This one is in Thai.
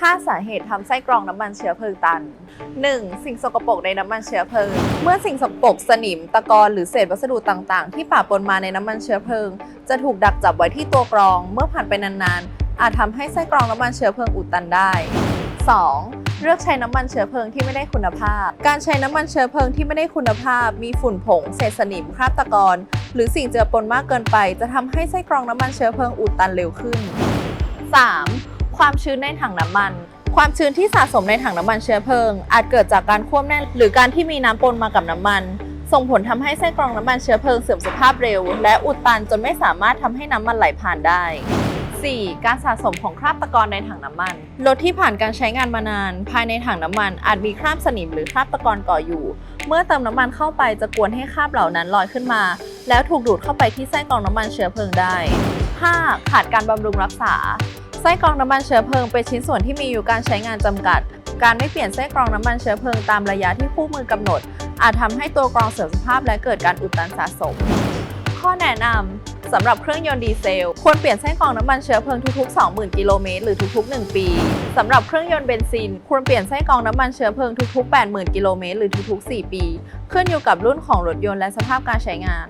5 สาเหตุทำไส้กรองน้ำมันเชื้อเพลิงตัน 1. สิ่งสกปรกในน้ำมันเชื้อเพลิง เมื่อสิ่งสกปรกสนิม ตะกอนหรือเศษวัสดุต่างๆ ที่ปะปนมาในน้ำมันเชื้อเพลิง จะถูกดักจับไว้ที่ตัวกรอง เมื่อผ่านไปนานๆ อาจทำให้ไส้กรองน้ำมันเชื้อเพลิงอุดตันได้ 2. เลือกใช้น้ำมันเชื้อเพลิงที่ไม่ได้คุณภาพ การใช้น้ำมันเชื้อเพลิงที่ไม่ได้คุณภาพ มีฝุ่นผง เศษสนิม คราบตะกอนหรือสิ่งเจือปนมากเกินไป จะทำให้ไส้กรองน้ำมันเชื้อเพลิงอุดตันเร็วขึ้น 3. ความชื้นในถังน้ำมัน ความชื้นที่สะสมในถังน้ำมันเชื้อเพลิง อาจเกิดจากการควบแน่น หรือการที่มีน้ำปนมากับน้ำมัน ส่งผลทำให้ไส้กรองน้ำมันเชื้อเพลิงเสื่อมสภาพเร็ว และอุดตันจนไม่สามารถทำให้น้ำมันไหลผ่านได้ 4. การสะสมของคราบตะกอนในถังน้ำมันรถที่ผ่านการใช้งานมานาน ภายในถังน้ำมันอาจมีคราบสนิมหรือคราบตะกอนก่ออยู่ เมื่อเติมน้ำมันเข้าไปจะกวนให้คราบเหล่านั้นลอยขึ้นมา แล้วถูกดูดเข้าไปที่ไส้กรองน้ำมันเชื้อเพลิงได้ 5. ขาดการบำรุงรักษา ไส้กรองน้ำมันเชื้อเพลิงเป็นชิ้นส่วนที่มีอยู่การใช้งานจำกัด การไม่เปลี่ยนไส้กรองน้ำมันเชื้อเพลิงตามระยะที่คู่มือกำหนด อาจทำให้ตัวกรองเสื่อมสภาพและเกิดการอุดตันสะสม ข้อแนะนำสำหรับเครื่องยนต์ดีเซล ควรเปลี่ยนไส้กรองน้ำมันเชื้อเพลิงทุกๆ 20,000 กิโลเมตรหรือทุกๆ 1 ปีสำหรับเครื่องยนต์เบนซิน ควรเปลี่ยนไส้กรองน้ำมันเชื้อเพลิงทุกๆ 80,000 กิโลเมตรหรือทุกๆ 4 ปี ขึ้นอยู่กับรุ่นของรถยนต์และสภาพการใช้งาน